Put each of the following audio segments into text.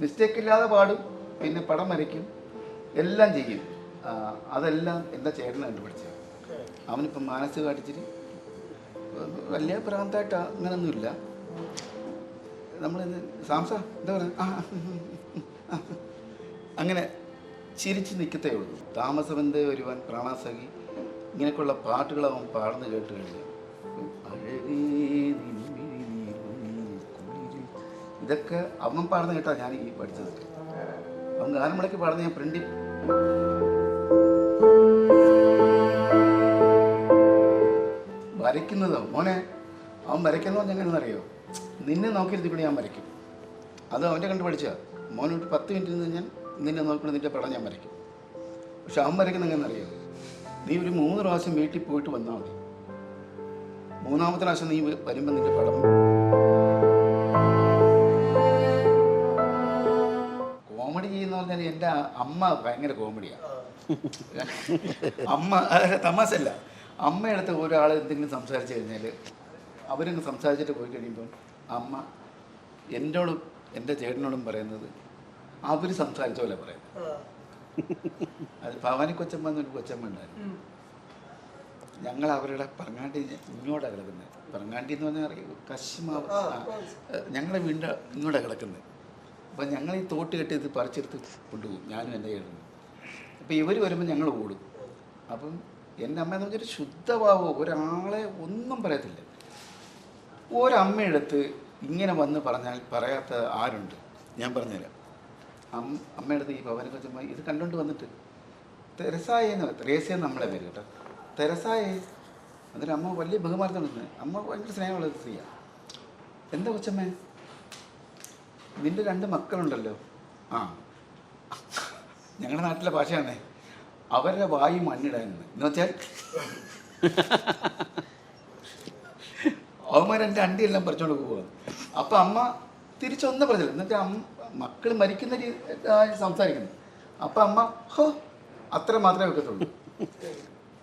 Mistake ഇല്ലാതെ പാടും പിന്നെ പടം വരയ്ക്കും എല്ലാം ചെയ്യും. അതെല്ലാം എന്റെ ചേട്ടനെ കണ്ടുപിടിച്ചത്. അവനിപ്പം മാനസികമായിട്ട് ഇച്ചിരി വലിയ പ്രാന്തമായിട്ട് അങ്ങനൊന്നുമില്ല. നമ്മളിത് സാംസ എന്താ പറയുക? അങ്ങനെ ചിരിച്ച് നിൽക്കത്തേ ഉള്ളൂ. താമസമെന്തേ ഒരുവൻ പ്രാണാസഖി ഇങ്ങനെയൊക്കെയുള്ള പാട്ടുകൾ അവൻ പാടുന്നു കേട്ട് കഴിഞ്ഞു. ഇതൊക്കെ അവൻ പാടുന്ന കേട്ടാ ഞാൻ ഈ പഠിച്ചത്. അവൻ ഗാനമടക്കി പാടുന്ന ഞാൻ പ്രിന്റ് വരയ്ക്കുന്നതോ മോനെ അവൻ വരയ്ക്കുന്ന പറഞ്ഞാൽ എങ്ങനെയെന്നറിയോ നിന്നെ നോക്കിയിരുത്തിക്കൂടി ഞാൻ വരയ്ക്കും. അത് അവന്റെ കണ്ട് പഠിച്ച. മോനോട്ട് പത്ത് മിനിറ്റ് നിന്ന് ഞാൻ നിന്നെ നോക്കണം നിന്റെ പടം ഞാൻ വരയ്ക്കും. പക്ഷെ അവൻ വരയ്ക്കുന്ന എങ്ങനെയെന്നറിയോ നീ ഒരു മൂന്ന് പ്രാവശ്യം വീട്ടിൽ പോയിട്ട് വന്നാൽ മതി. മൂന്നാമത്തെ പ്രാവശ്യം നീ വരുമ്പോൾ നിന്റെ പടം പറഞ്ഞാൽ എന്റെ അമ്മ ഭയങ്കര കോമഡിയാണ് അമ്മ തമാശല്ല അമ്മയടുത്ത് ഒരാൾ എന്തെങ്കിലും സംസാരിച്ചു കഴിഞ്ഞാൽ അവരങ്ങ് സംസാരിച്ചിട്ട് പോയി കഴിയുമ്പം അമ്മ എന്നോടും എന്റെ ചേട്ടനോടും പറയുന്നത് അവർ സംസാരിച്ച പോലെ പറയുന്നത് അത് ഭവാനി കൊച്ചമ്മ എന്നൊരു കൊച്ചമ്മ ഉണ്ടായിരുന്നു. ഞങ്ങൾ അവരുടെ പറങ്ങാണ്ടി ഇങ്ങോട്ടാണ് കിടക്കുന്നത്. പറങ്ങാണ്ടി എന്ന് പറഞ്ഞാൽ അറിയോ? കശിമാവ്. ഞങ്ങളുടെ വീണ്ടും ഇങ്ങോട്ടാണ് കിടക്കുന്നത്. അപ്പം ഞങ്ങൾ ഈ തോട്ട് കെട്ടി ഇത് പറിച്ചെടുത്ത് കൊണ്ടുപോകും. ഞാനും എന്റെ കയ്യിൽ അപ്പോൾ ഇവർ വരുമ്പോൾ ഞങ്ങൾ ഓടും. അപ്പം എന്റെ അമ്മ എന്ന് വെച്ചാൽ ശുദ്ധഭാവോ ഒരാളെ ഒന്നും പറയത്തില്ല. ഒരമ്മയെടുത്ത് ഇങ്ങനെ വന്ന് പറഞ്ഞാൽ പറയാത്ത ആരുണ്ട്? ഞാൻ പറഞ്ഞുതരാം. അമ്മ അമ്മയെടുത്ത് ഈ ഭവന കൊച്ചമ്മ ഇത് കണ്ടുകൊണ്ട് വന്നിട്ട് തെരസായ എന്ന് തെരേസ നമ്മളെ പേര് കേട്ടോ. തെരസായ എന്നിട്ട് അമ്മ വലിയ ബഹുമാനത്തോടെ അമ്മ ഭയങ്കര സ്നേഹമുള്ള സ്ത്രീയാണ് എന്താ കൊച്ചമ്മേ? നിന്റെ രണ്ട് മക്കളുണ്ടല്ലോ. ആ. ഞങ്ങളുടെ നാട്ടിലെ ഭാഷയാണേ. അവരുടെ വായി മണ്ണിടാനെന്ന് എന്ന് വെച്ചാൽ അവന്മാർ എന്റെ അണ്ടിയെല്ലാം പറിച്ചോണ്ട് പോവുക അപ്പം അമ്മ തിരിച്ചൊന്നും പറഞ്ഞില്ല. എന്നിട്ട് അമ്മ മക്കൾ മരിക്കുന്ന രീതി സംസാരിക്കുന്നു. അപ്പം അമ്മ ഹോ അത്ര മാത്രമേ വെക്കത്തുള്ളൂ.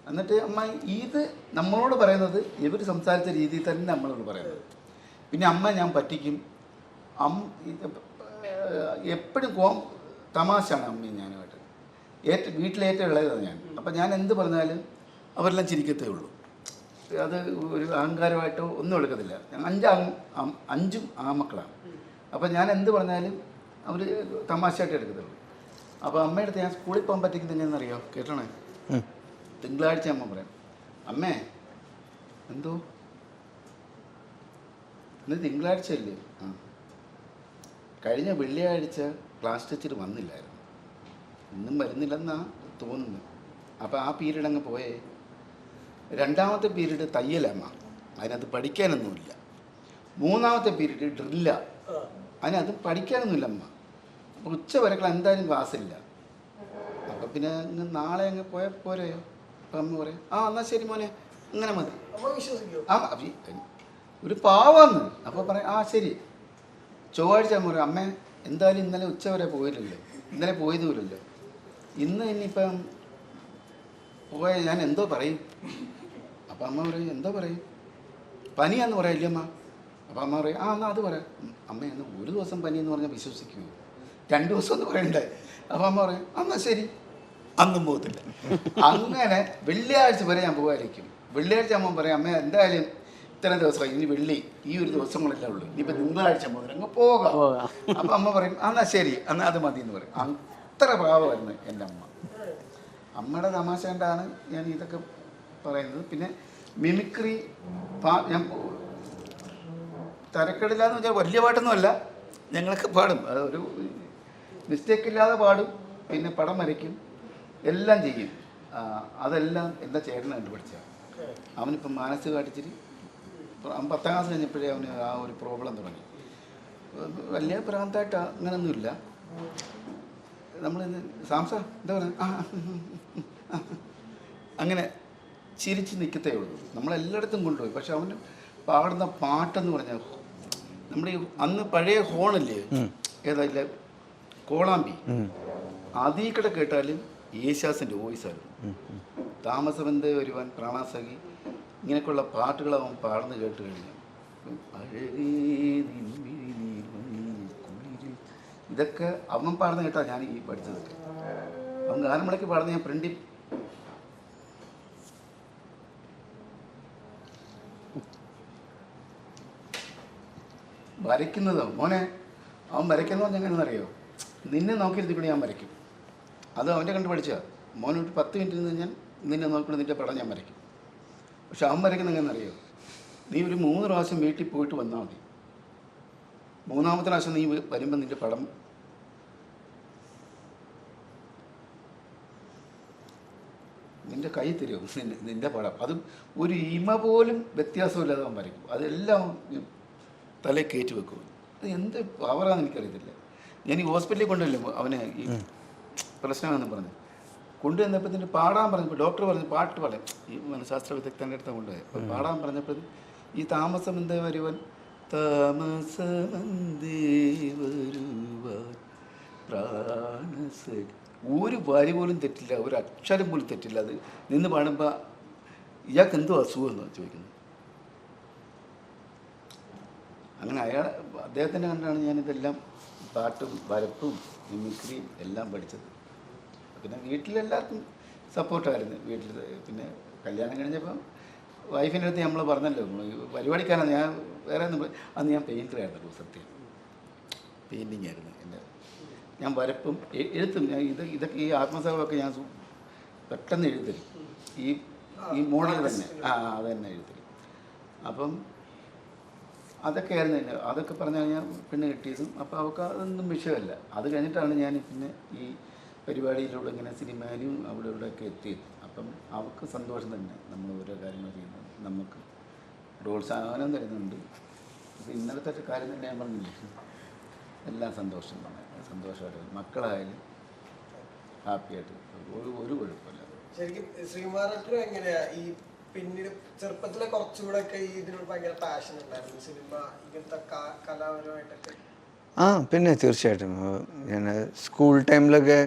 എന്നിട്ട് അമ്മ ഇത് നമ്മളോട് പറയുന്നത് ഇവർ സംസാരിച്ച രീതിയിൽ തന്നെ നമ്മളോട് പറയുന്നത്. പിന്നെ അമ്മ ഞാൻ പറ്റിക്കും. അം എപ്പോഴും കോം തമാശയാണ് അമ്മയും ഞാനുമായിട്ട്. ഏറ്റ വീട്ടിലേറ്റവും ഇളയതാണ് ഞാൻ. അപ്പം ഞാൻ എന്ത് പറഞ്ഞാലും അവരെല്ലാം ചിരിക്കത്തേ ഉള്ളൂ. അത് ഒരു അഹങ്കാരമായിട്ടോ ഒന്നും എടുക്കത്തില്ല. അഞ്ച് അഞ്ചും ആമക്കളാണ് അപ്പം ഞാൻ എന്ത് പറഞ്ഞാലും അവർ തമാശയായിട്ട് എടുക്കത്തുള്ളൂ അപ്പോൾ അമ്മയുടെ അടുത്ത് ഞാൻ സ്കൂളിൽ പോകാൻ പറ്റിക്കുന്നത് എങ്ങനെയെന്നറിയോ കേട്ടണേ? തിങ്കളാഴ്ച അമ്മ പറയാം. അമ്മേ എന്തോ? ഇന്ന് തിങ്കളാഴ്ച അല്ലേ ആ. കഴിഞ്ഞ വെള്ളിയാഴ്ച ക്ലാസ് ടീച്ചർ വന്നില്ലായിരുന്നു. ഇന്നും വരുന്നില്ലെന്നാ തോന്നുന്നു. അപ്പോൾ ആ പീരീഡ് അങ്ങ് പോയേ. രണ്ടാമത്തെ പീരീഡ് തയ്യലമ്മ അതിനകത്ത് പഠിക്കാനൊന്നുമില്ല. മൂന്നാമത്തെ പീരീഡ് ഡ്രില്ല അതിനകത്ത് പഠിക്കാനൊന്നുമില്ല അമ്മ. അപ്പോൾ ഉച്ച വരെക്കുള്ള എന്തായാലും ക്ലാസ് ഇല്ല. അപ്പോൾ പിന്നെ നാളെ അങ്ങ് പോയാൽ പോരെയോ അപ്പം അമ്മ പറയാം ആ എന്നാൽ ശരി മോനെ. അങ്ങനെ മതി. ആ അപ്പൊ ഒരു പാവാന്ന്. അപ്പോൾ പറയാം ആ ശരി. ചൊവ്വാഴ്ച അമ്മ പറയും അമ്മ എന്തായാലും ഇന്നലെ ഉച്ച വരെ പോയില്ലല്ലോ ഇന്നലെ പോയതുമില്ലല്ലോ. ഇന്ന് ഇനിയിപ്പം പോയ ഞാൻ എന്തോ പറയും. അപ്പം അമ്മ പറയും എന്തോ പറയും? പനിയാന്ന് പറയില്ലേ അമ്മ അപ്പം അമ്മ പറയും ആ എന്നാൽ അത് പറയാം അമ്മ എന്ന് ഒരു ദിവസം പനി എന്ന് പറഞ്ഞാൽ വിശ്വസിക്കുമോ രണ്ട് ദിവസം എന്ന് പറയണ്ടേ. അപ്പം അമ്മ പറയും എന്നാൽ ശരി. അന്നും പോകത്തില്ല. അങ്ങനെ വെള്ളിയാഴ്ച വരെ ഞാൻ പോകാതിരിക്കും വെള്ളിയാഴ്ച അമ്മ പറയും അമ്മ എന്തായാലും ഇത്രയും ദിവസമായി ഇനി വെള്ളി ഈ ഒരു ദിവസങ്ങളല്ലേ ഉള്ളൂ. ഇനിയിപ്പോൾ തിങ്കളാഴ്ച മുതൽ അങ്ങ് പോകാം. അപ്പം അമ്മ പറയും എന്നാ ശരി എന്നാൽ അത് മതി എന്ന് പറയും. അത്ര ഭാവമായിരുന്നു എന്റെ അമ്മ. അമ്മയുടെ തമാശ കണ്ടാണ് ഞാൻ ഇതൊക്കെ പറയുന്നത്. പിന്നെ മിമിക്രി ഞാൻ തരക്കെടില്ലാന്ന് വെച്ചാൽ വലിയ പാട്ടൊന്നുമല്ല. ഞങ്ങൾക്ക് പാടും. അതൊരു മിസ്റ്റേക്ക് ഇല്ലാതെ പാടും. പിന്നെ പടം വരയ്ക്കും. എല്ലാം ചെയ്യും. അതെല്ലാം എന്റെ ചേട്ടനെ കണ്ടുപിടിച്ചാണ് അവനിപ്പം മാനസികമായിട്ട് ഇച്ചിരി പത്താം ക്ലാസ് കഴിഞ്ഞപ്പോഴേ അവന് ആ ഒരു പ്രോബ്ലം തുടങ്ങി. വലിയ ഭ്രാന്തായിട്ട് അങ്ങനൊന്നുമില്ല. നമ്മൾ സാംസ എന്താ പറയുക അങ്ങനെ ചിരിച്ച് നിൽക്കത്തേ ഉള്ളൂ. നമ്മളെല്ലായിടത്തും കൊണ്ടുപോയി. പക്ഷെ അവന് പാടുന്ന പാട്ടെന്ന് പറഞ്ഞാൽ നമ്മുടെ ഈ അന്ന് പഴയ ഹോണല്ലേ? ഏതാ ഇല്ല? കോളാമ്പി. അതീ കൂടെ കേട്ടാലും യേശാസിന്റെ വോയിസാണ് താമസബന്ധ ഒരുവൻ പ്രാണാസഖി. ഇങ്ങനെയൊക്കെയുള്ള പാട്ടുകൾ അവൻ പാടുന്നു കേട്ട് കഴിഞ്ഞു. ഇതൊക്കെ അവൻ പാടുന്ന കേട്ടാ ഞാൻ ഈ പഠിച്ചതൊക്കെ അവൻ ഗാനമേളയ്ക്ക് പാടുന്ന ഞാൻ പ്രിന്റ് വരയ്ക്കുന്നതോ മോനെ അവൻ വരയ്ക്കുന്നത് എങ്ങനെയാണെന്നറിയോ? നിന്നെ നോക്കിയിരുത്തിക്കൂടി ഞാൻ വരയ്ക്കും. അത് അവന്റെ കണ്ട് മോൻ ഒരു പത്ത് മിനിറ്റ് നിന്ന് ഞാൻ നിന്നെ നോക്കിക്കൊണ്ട് നിന്റെ പടം ഞാൻ വരയ്ക്കും. പക്ഷെ അവൻ വരയ്ക്കുന്നത് എങ്ങനെയെന്നറിയോ? നീ ഒരു മൂന്ന് പ്രാവശ്യം വീട്ടിൽ പോയിട്ട് വന്നാൽ മതി. മൂന്നാമത്തെ പ്രാവശ്യം നീ വരുമ്പോൾ നിന്റെ പടം നിന്റെ കൈ തരും നിന്റെ നിന്റെ പടം. അത് ഒരു ഇമ പോലും വ്യത്യാസമില്ലാതെ അവൻ വരയ്ക്കും. അതെല്ലാം തലയിൽ കയറ്റി വെക്കും. അത് എന്ത് പവറാണെന്ന് എനിക്കറിയത്തില്ല. ഞാൻ ഈ ഹോസ്പിറ്റലിൽ കൊണ്ടുവല്ലോ അവനെ ഈ പ്രശ്നമാണെന്ന് പറഞ്ഞു. കൊണ്ടുവന്നപ്പോൾ ഇതിന്റെ പാടാൻ പറഞ്ഞപ്പോൾ ഡോക്ടർ പറഞ്ഞു പാട്ട് പറയും ഈ മനഃശാസ്ത്ര വിദഗ്ധന്റെ അടുത്ത് കൊണ്ടുപോയി. അപ്പോൾ പാടാൻ പറഞ്ഞപ്പോൾ ഈ താമസം എന്തേ വരുവൻ? താമസമെന്തേ വരുവാൻ? പ്രാണസഖി ഒരു വരി പോലും തെറ്റില്ല. ഒരു അക്ഷരം പോലും തെറ്റില്ല. അത് നിന്ന് പാടുമ്പോൾ ഇയാൾക്ക് എന്തോ അസുഖമെന്ന് ചോദിക്കുന്നത് അങ്ങനെ അയാൾ അദ്ദേഹത്തിന്റെ കണ്ടാണ് ഞാനിതെല്ലാം പാട്ടും വരപ്പും മിമിക്രിയും എല്ലാം പഠിച്ചത്. പിന്നെ വീട്ടിലെല്ലാവർക്കും സപ്പോർട്ടായിരുന്നു വീട്ടിൽ പിന്നെ കല്യാണം കഴിഞ്ഞപ്പം വൈഫിന്റെ അടുത്ത് നമ്മൾ പറഞ്ഞല്ലോ പരിപാടിക്കാരാണ് ഞാൻ വേറെ ഒന്നും അന്ന് ഞാൻ പെയിന്ററായിരുന്നു സത്യം. പെയിന്റിങ് ആയിരുന്നു എന്റെ. ഞാൻ വരപ്പും എഴുത്തും ഞാൻ ഇത് ഇതൊക്കെ ഈ ആത്മസേവമൊക്കെ ഞാൻ പെട്ടെന്ന് എഴുതും ഈ ഈ മോഡൽ തന്നെ. ആ അത് തന്നെ എഴുതും അപ്പം അതൊക്കെ ആയിരുന്നു എന്റെ അതൊക്കെ പറഞ്ഞാൽ ഞാൻ പെണ്ണ് കിട്ടിയതും അപ്പോൾ അവൾക്ക് അതൊന്നും വിഷയമല്ല. അത് കഴിഞ്ഞിട്ടാണ് ഞാൻ പിന്നെ ഈ പരിപാടിയിലൂടെ ഇങ്ങനെ സിനിമയിലും അവിടെ ഇവിടെ ഒക്കെ എത്തി. അപ്പം അവർക്ക് സന്തോഷം തന്നെ നമ്മൾ ഓരോ കാര്യങ്ങൾ ചെയ്യുന്നത്. നമുക്ക് പ്രോത്സാഹനം തരുന്നുണ്ട്. അപ്പം ഇന്നലത്തെ ഒരു കാര്യം തന്നെ ഞാൻ പറഞ്ഞില്ലേ? എല്ലാം സന്തോഷം തന്നെ. സന്തോഷമായിട്ട് മക്കളായാലും ഹാപ്പിയായിട്ട് ഒരു ഒരു കുഴപ്പമില്ല. ശരിക്കും ശ്രീകുമാരേട്ടനും എങ്ങനെയാ? ഈ പിന്നീട് ചെറുപ്പത്തിലെ കുറച്ചുകൂടെ ഒക്കെ ഈ ഇതിനോട് ഭയങ്കര പാഷൻ ഉണ്ടായിരുന്നു. സിനിമ ഇങ്ങനത്തെ കലാപരമായിട്ടൊക്കെ. ആ പിന്നെ തീർച്ചയായിട്ടും. ഞാൻ സ്കൂൾ ടൈമിലൊക്കെ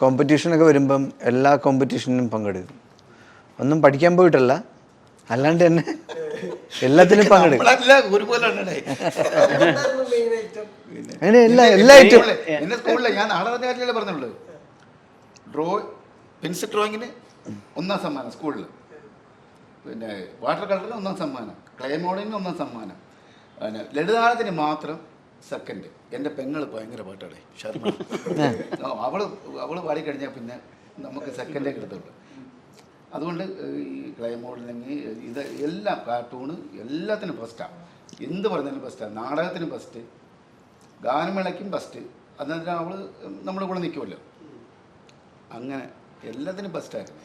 കോമ്പറ്റീഷനൊക്കെ വരുമ്പം എല്ലാ കോമ്പറ്റീഷനിലും പങ്കെടുക്കും. ഒന്നും പഠിക്കാൻ പോയിട്ടല്ല. അല്ലാണ്ട് തന്നെ എല്ലാത്തിലും പങ്കെടുക്കും. അങ്ങനെ എല്ലാ എല്ലാ ഐറ്റം എന്നെ സ്കൂളിലെ ഞാൻ നാടകത്തിന്റെ കാര്യമല്ലേ പറഞ്ഞുള്ളൂ. ഡ്രോ പെൻസിൽ ഡ്രോയിങ്ങിന് ഒന്നാം സമ്മാനം സ്കൂളിൽ പിന്നെ വാട്ടർ കളറിന് ഒന്നാം സമ്മാനം. ക്ലേ മോഡലിന് ഒന്നാം സമ്മാനം. പിന്നെ ലളിതാളത്തിന് മാത്രം സെക്കൻഡ് എന്റെ പെങ്ങൾ ഭയങ്കര പാട്ടാടെ ശർമ്മ. അവൾ അവൾ പാടിക്കഴിഞ്ഞാൽ പിന്നെ നമുക്ക് സെക്കൻഡേ കിട്ടത്തുള്ളൂ അതുകൊണ്ട് ഈ ക്ലൈ മോഡലിങ് ഇത് എല്ലാം കാർട്ടൂണ് എല്ലാത്തിനും ഫസ്റ്റാണ് എന്ത് പറഞ്ഞാലും ഫസ്റ്റാണ് നാടകത്തിനും ഫസ്റ്റ് ഗാനമേളയ്ക്കും ഫസ്റ്റ് അതെന്നാൽ അവൾ നമ്മുടെ കൂടെ നിൽക്കുമല്ലോ അങ്ങനെ എല്ലാത്തിനും ഫസ്റ്റായിരുന്നു